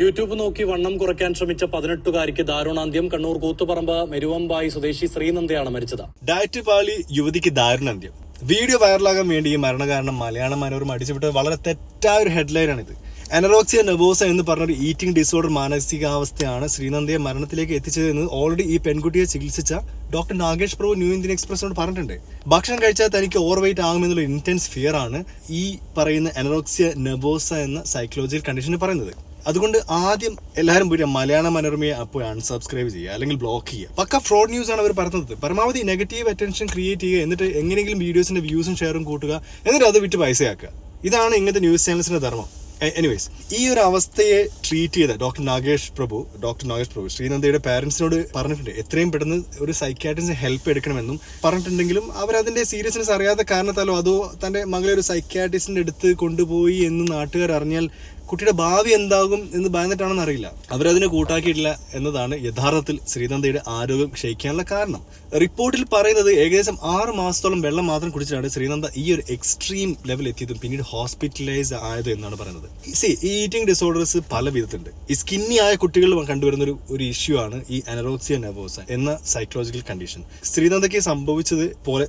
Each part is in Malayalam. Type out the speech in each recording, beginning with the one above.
യൂട്യൂബ് നോക്കി വണ്ണം കുറയ്ക്കാൻ ശ്രമിച്ച പതിനെട്ടുകാരിക്ക് ദാരുണാന്ത്യം. കണ്ണൂർ കൂത്തുപറമ്പ് മെരുവമ്പായി സ്വദേശി ശ്രീനന്ദയാണ് മരിച്ചത്. ഡയറ്റ് പാളി യുവതിക്ക് ദാരുണാന്ത്യം. വീഡിയോ വൈറലാകാൻ വേണ്ടി ഈ മരണകാരണം മലയാള മനോരമ അടിച്ചുവിട്ട വളരെ തെറ്റായ ഒരു ഹെഡ്ലൈനാണിത്. അനറോക്സിയ നെബോസ എന്ന് പറഞ്ഞൊരു ഈറ്റിംഗ് ഡിസോർഡർ മാനസികാവസ്ഥയാണ് ശ്രീനന്ദയെ മരണത്തിലേക്ക് എത്തിച്ചതെന്ന് ഓൾറെഡി ഈ പെൺകുട്ടിയെ ചികിത്സിച്ച doctor Nagesh Prabhu new Indian എക്സ്പ്രസിനോട് പറഞ്ഞിട്ടുണ്ട്. ഭക്ഷണം കഴിച്ചാൽ തനിക്ക് ഓവർ വെയിറ്റ് ആകുമെന്നുള്ള ഇന്റൻസ് ഫിയർ ആണ് ഈ പറയുന്ന അനറോക്സിയ നെബോസ എന്ന സൈക്കോളജിക്കൽ കണ്ടീഷന് പറയുന്നത്. അതുകൊണ്ട് ആദ്യം എല്ലാവരും പോയി മലയാള മനോരമയെ അപ്പോൾ അൺസബ്സ്ക്രൈബ് ചെയ്യുക അല്ലെങ്കിൽ ബ്ലോക്ക് ചെയ്യുക. പക്ക ഫ്രോഡ് ന്യൂസ് ആണ് അവർ പറയുന്നത് പരമാവധി നെഗറ്റീവ് അറ്റൻഷൻ ക്രിയേറ്റ് ചെയ്യുക എന്നിട്ട് എങ്ങനെയെങ്കിലും വീഡിയോസിന്റെ വ്യൂസും ഷെയറും കൂട്ടുക എന്നിട്ട് അത് വിറ്റ് പൈസയാക്കുക ഇതാണ് ഇങ്ങനത്തെ ന്യൂസ് ചാനൽസിന്റെ ധർമ്മം. എനിവേസ് ഈ ഒരു അവസ്ഥയെ ട്രീറ്റ് ചെയ്ത ഡോക്ടർ നാഗേഷ് പ്രഭു ഡോക്ടർ നാഗേഷ് പ്രഭു ശ്രീനന്ദയുടെ പാരന്റ്സിനോട് പറഞ്ഞിട്ടുണ്ട് എത്രയും പെട്ടെന്ന് ഒരു സൈക്യാട്രിസ്റ്റ് ഹെൽപ്പ് എടുക്കണമെന്നും പറഞ്ഞിട്ടുണ്ടെങ്കിലും അവരതിന്റെ സീരിയസ്നെസ് അറിയാത്ത കാരണത്താലോ അതോ തന്റെ മകളെ ഒരു സൈക്യാട്രിസ്റ്റിന്റെ അടുത്ത് കൊണ്ടുപോയി എന്ന് നാട്ടുകാർ അറിഞ്ഞാൽ കുട്ടിയുടെ ഭാവി എന്താകും എന്ന് ഭയന്നിട്ടാണെന്ന് അറിയില്ല. അവരതിനെ കൂട്ടാക്കിയിട്ടില്ല എന്നതാണ് യഥാർത്ഥത്തിൽ ശ്രീനന്ദയുടെ ആരോഗ്യം ക്ഷയിക്കാനുള്ള കാരണം. റിപ്പോർട്ടിൽ പറയുന്നത് ഏകദേശം ആറ് മാസത്തോളം വെള്ളം മാത്രം കുടിച്ചിട്ടാണ് ശ്രീനന്ദ ഈ ഒരു എക്സ്ട്രീം ലെവൽ എത്തിയതും പിന്നീട് ഹോസ്പിറ്റലൈസ് ആയത് എന്നാണ് പറയുന്നത്. സി ഈ ഈറ്റിംഗ് ഡിസോർഡേഴ്സ് പല വിധത്തിലുണ്ട്. ഈ സ്കിന്നി ആയ കുട്ടികളിൽ കണ്ടുവരുന്ന ഒരു ഒരു ഇഷ്യൂ ആണ് ഈ അനറോക്സിയ നെവോസ എന്ന സൈക്കോളജിക്കൽ കണ്ടീഷൻ ശ്രീനന്ദയ്ക്ക് സംഭവിച്ചത് പോലെ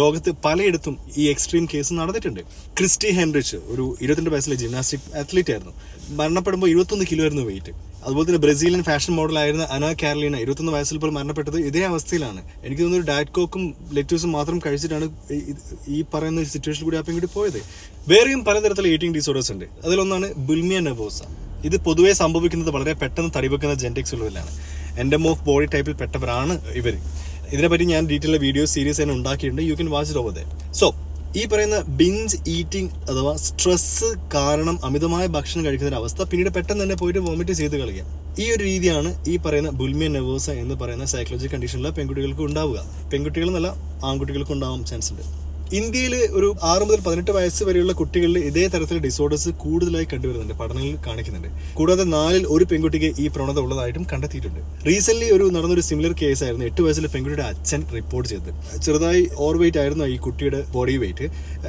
ലോകത്ത് പലയിടത്തും ഈ എക്സ്ട്രീം കേസ് നടന്നിട്ടുണ്ട്. ക്രിസ്റ്റി ഹെൻറിച്ച് ഒരു ഇരുപത്തിരണ്ട് വയസ്സിലെ ജിംനാസ്റ്റിക് അത്ലീറ്റ് ആയിരുന്നു. മരണപ്പെടുമ്പോൾ ഇരുപത്തൊന്ന് കിലോ ആയിരുന്നു വെയിറ്റ് അതുപോലെ തന്നെ ബ്രസീലിയൻ ഫാഷൻ മോഡലായിരുന്ന അന കാരലീന ഇരുപത്തൊന്ന് വയസ്സിൽ പോലും മരണപ്പെട്ടത് ഇതേ അവസ്ഥയിലാണ്. എനിക്ക് തോന്നുന്നു ഡയറ്റ് കോക്കും ലെറ്റ്യൂസും മാത്രം കഴിച്ചിട്ടാണ് ഈ- പറയുന്ന സിറ്റുവേഷനിൽ കൂടി ആ പെൺകുട്ടി പോയത്. വേറെയും പലതരത്തിലുള്ള ഈറ്റിംഗ് ഡിസോർഡേഴ്സ് ഉണ്ട്. അതിലൊന്നാണ് ബുൽമിയ നെബോസ ഇത് പൊതുവേ സംഭവിക്കുന്നത് വളരെ പെട്ടെന്ന് തടിവെക്കുന്ന ജെന്റിക്സ് ഉള്ളതിലാണ് എന്റെ ഓഫ് ബോഡി ടൈപ്പിൽ പെട്ടവരാണ് ഇവർ ഇതിനെപ്പറ്റി ഞാൻ ഡീറ്റെയിൽ വീഡിയോ സീരീസ് തന്നെ ഉണ്ടാക്കിയിട്ടുണ്ട്. You can watch it over there so ഈ പറയുന്ന ബിഞ്ച് ഈറ്റിംഗ് അഥവാ സ്ട്രെസ് കാരണം അമിതമായ ഭക്ഷണം കഴിക്കുന്ന അവസ്ഥ പിന്നീട് പെട്ടെന്ന് തന്നെ പോയിട്ട് വോമിറ്റ് ചെയ്ത് കളിക്കുക. ഈ ഒരു രീതിയാണ് ഈ പറയുന്ന ബുൽമിയ നെവോസ എന്ന് പറയുന്ന സൈക്കോളജി കണ്ടീഷനിലെ പെൺകുട്ടികൾക്ക് ഉണ്ടാവുക. പെൺകുട്ടികൾ എന്നല്ല ആൺകുട്ടികൾക്ക് ഉണ്ടാവാൻ ചാൻസ് ഉണ്ട്. ഇന്ത്യയിൽ ഒരു ആറ് മുതൽ പതിനെട്ട് വയസ്സ് വരെയുള്ള കുട്ടികളിൽ ഇതേ തരത്തിലുള്ള ഡിസോർഡേഴ്സ് കൂടുതലായി കണ്ടുവരുന്നുണ്ട് പഠനങ്ങളിൽ കാണിക്കുന്നുണ്ട്. കൂടാതെ നാലിൽ ഒരു പെൺകുട്ടിക്ക് ഈ പ്രവണത ഉള്ളതായിട്ടും കണ്ടെത്തിയിട്ടുണ്ട്. റീസെന്റ് ഒരു നടന്നൊരു സിമിലർ കേസ് ആയിരുന്നു എട്ട് വയസ്സിലെ പെൺകുട്ടിയുടെ അച്ഛൻ റിപ്പോർട്ട് ചെയ്തത്. ചെറുതായി ഓവർ വെയിറ്റ് ആയിരുന്നു ഈ കുട്ടിയുടെ ബോഡി വെയിറ്റ്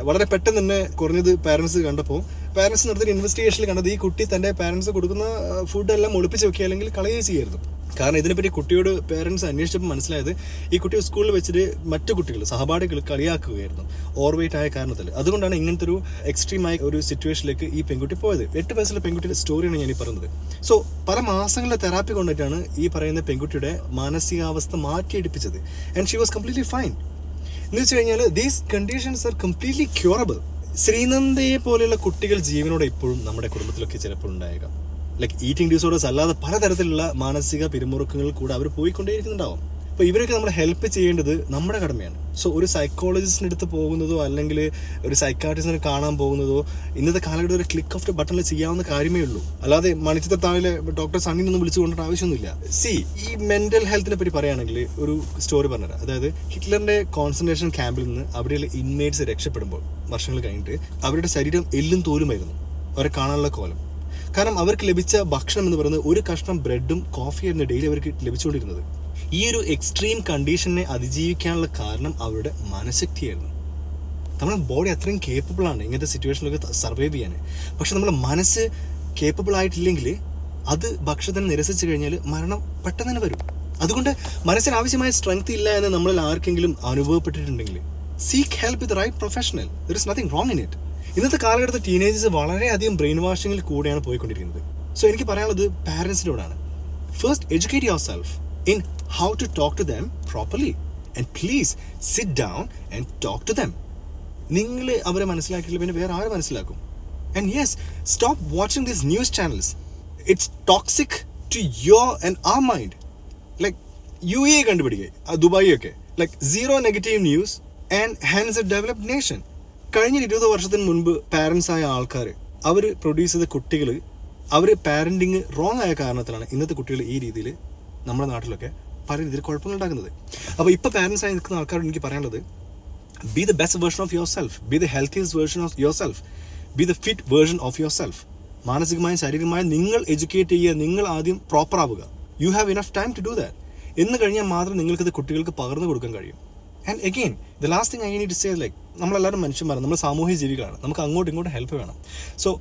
വളരെ പെട്ടെന്ന് തന്നെ കുറഞ്ഞത് പാരന്റ്സ് കണ്ടപ്പോൾ പാരന്റ്സ് നടത്തിയ ഇൻവെസ്റ്റിഗേഷനിൽ കണ്ടത് ഈ കുട്ടി തന്റെ പാരൻസ് കൊടുക്കുന്ന ഫുഡെല്ലാം ഒളിപ്പിച്ച് വെക്കുക അല്ലെങ്കിൽ കളയുകയും കാരണം ഇതിനെപ്പറ്റി കുട്ടിയോട് പേരൻസ് അന്വേഷിച്ചപ്പോൾ മനസ്സിലായത് ഈ കുട്ടി സ്കൂളിൽ വെച്ചിട്ട് മറ്റു കുട്ടികൾ സഹപാഠികൾ കളിയാക്കുകയായിരുന്നു. ഓവർ വെയിറ്റ് ആയ കാരണത്തിൽ. അതുകൊണ്ടാണ് ഇങ്ങനത്തെ ഒരു എക്സ്ട്രീം ആയ ഒരു സിറ്റുവേഷനിലേക്ക് ഈ പെൺകുട്ടി പോയത്. എട്ട് വയസ്സിലെ പെൺകുട്ടിയുടെ സ്റ്റോറിയാണ് ഞാൻ ഈ പറയുന്നത് സോ പല മാസങ്ങളിലെ തെറാപ്പി കൊണ്ടിട്ടാണ് ഈ പറയുന്ന പെൺകുട്ടിയുടെ മാനസികാവസ്ഥ മാറ്റിയെടുപ്പിച്ചത്. And she was completely fine എന്ന് വെച്ച് കഴിഞ്ഞാൽ these conditions are completely curable ശ്രീനന്ദയെ പോലെയുള്ള കുട്ടികൾ ജീവനോടെ ഇപ്പോഴും നമ്മുടെ കുടുംബത്തിലൊക്കെ ചിലപ്പോൾ ഉണ്ടായേക്കാം. ലൈക്ക് ഈറ്റിംഗ് ഡിസോർഡേഴ്സ് അല്ലാതെ പലതരത്തിലുള്ള മാനസിക പിരിമുറുക്കങ്ങളിൽ കൂടെ അവർ പോയിക്കൊണ്ടേയിരിക്കുന്നുണ്ടാവും. അപ്പോൾ ഇവരൊക്കെ നമ്മൾ ഹെൽപ്പ് ചെയ്യേണ്ടത് നമ്മുടെ കടമയാണ്. സോ ഒരു സൈക്കോളജിസ്റ്റിന്റെ അടുത്ത് പോകുന്നതോ അല്ലെങ്കിൽ ഒരു സൈക്കാട്രിസ്റ്റിനെ കാണാൻ പോകുന്നതോ ഇന്നത്തെ കാലഘട്ടം ഒരു ക്ലിക്ക് ഓഫ് ദ ബട്ടണിൽ ചെയ്യാവുന്ന കാര്യമേ ഉള്ളൂ. അല്ലാതെ മണിച്ചിത്രത്താവിലെ ഡോക്ടർ സണ്ണിനൊന്നും വിളിച്ചു കൊണ്ടിട്ട് ആവശ്യമൊന്നുമില്ല. സി ഈ മെന്റൽ ഹെൽത്തിനെ പറ്റി പറയുകയാണെങ്കിൽ ഒരു സ്റ്റോറി പറഞ്ഞുതരാം. അതായത് ഹിറ്റ്ലറിന്റെ കോൺസെൻട്രേഷൻ ക്യാമ്പിൽ നിന്ന് അവിടെയുള്ള ഇൻമേറ്റ്സ് രക്ഷപ്പെടുമ്പോൾ വർഷങ്ങൾ കഴിഞ്ഞിട്ട് അവരുടെ ശരീരം എല്ലും തോലുമായിരുന്നു. അവരെ കാണാനുള്ള കോലം. കാരണം അവർക്ക് ലഭിച്ച ഭക്ഷണം എന്ന് പറയുന്നത് ഒരു കഷ്ണം ബ്രെഡും കോഫിയായിരുന്നു ഡെയിലി അവർക്ക് ലഭിച്ചുകൊണ്ടിരുന്നത്. ഈ ഒരു എക്സ്ട്രീം കണ്ടീഷനെ അതിജീവിക്കാനുള്ള കാരണം അവരുടെ മനഃശക്തിയായിരുന്നു. നമ്മുടെ ബോഡി അത്രയും കേപ്പബിൾ ആണ് ഇങ്ങനത്തെ സിറ്റുവേഷനിലൊക്കെ സർവൈവ് ചെയ്യാൻ. പക്ഷെ നമ്മുടെ മനസ്സ് കേപ്പബിൾ ആയിട്ടില്ലെങ്കിൽ അത് ഭക്ഷണത്തിന് നിരസിച്ചു കഴിഞ്ഞാൽ മരണം പെട്ടെന്ന് തന്നെ വരും. അതുകൊണ്ട് മനസ്സിന് ആവശ്യമായ സ്ട്രെങ്ത് ഇല്ല എന്ന് നമ്മളിൽ ആർക്കെങ്കിലും അനുഭവപ്പെട്ടിട്ടുണ്ടെങ്കിൽ seek help with right professional there is nothing wrong in it ഇന്നത്തെ കാലഘട്ടത്തിൽ ടീനേജേഴ്സ് വളരെയധികം ബ്രെയിൻ വാഷിങ്ങിൽ കൂടെയാണ് പോയിക്കൊണ്ടിരിക്കുന്നത്. സോ എനിക്ക് പറയാനുള്ളത് പാരൻസിനോടാണ് first educate yourself in how to talk to them properly and please sit down and talk to them നിങ്ങൾ അവരെ മനസ്സിലാക്കിയില്ല പിന്നെ വേറെ ആര് മനസ്സിലാക്കും? And yes stop watching these news channels it's toxic to your and ah mind like you a കണ്ടുപിടിക്കുക ദുബായി ഒക്കെ like zero negative news and has a developed nation കഴിഞ്ഞ ഇരുപത് വർഷത്തിന് മുൻപ് പാരൻസ് ആയ ആൾക്കാർ അവർ പ്രൊഡ്യൂസ് ചെയ്ത കുട്ടികൾ അവർ പാരന്റിങ് റോങ് ആയ കാരണത്തിലാണ് ഇന്നത്തെ കുട്ടികൾ ഈ രീതിയിൽ നമ്മുടെ നാട്ടിലൊക്കെ പല രീതിയിൽ കുഴപ്പങ്ങൾ ഉണ്ടാകുന്നത് അപ്പോൾ ഇപ്പോൾ പാരൻസ് ആയി നിൽക്കുന്ന ആൾക്കാരോട് എനിക്ക് പറയാനുള്ളത് be the best version of yourself be the healthiest version of yourself be the fit version of yourself മാനസികമായും ശാരീരികമായും നിങ്ങൾ എഡ്യൂക്കേറ്റ് ചെയ്യുക നിങ്ങൾ ആദ്യം പ്രോപ്പർ ആവുക. You have enough time to do that എന്ന് കഴിഞ്ഞാൽ മാത്രം നിങ്ങൾക്കിത് കുട്ടികൾക്ക് പകർന്നു കൊടുക്കാൻ കഴിയും. And again the last thing I need say like നമ്മളെല്ലാവരും മനുഷ്യന്മാരാണ് നമ്മൾ സാമൂഹ്യ ജീവികളാണ് നമുക്ക് അങ്ങോട്ടും ഇങ്ങോട്ടും ഹെൽപ്പ് വേണം. സോ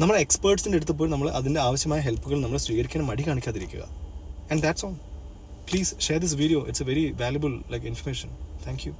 നമ്മുടെ എക്സ്പേർട്സിന്റെ അടുത്ത് പോയി നമ്മൾ അതിന്റെ ആവശ്യമായ ഹെൽപ്പുകൾ നമ്മൾ സ്വീകരിക്കാൻ മടി കാണിക്കാതിരിക്കുക. And that's all. Please share this video. It's a very valuable like information. Thank you.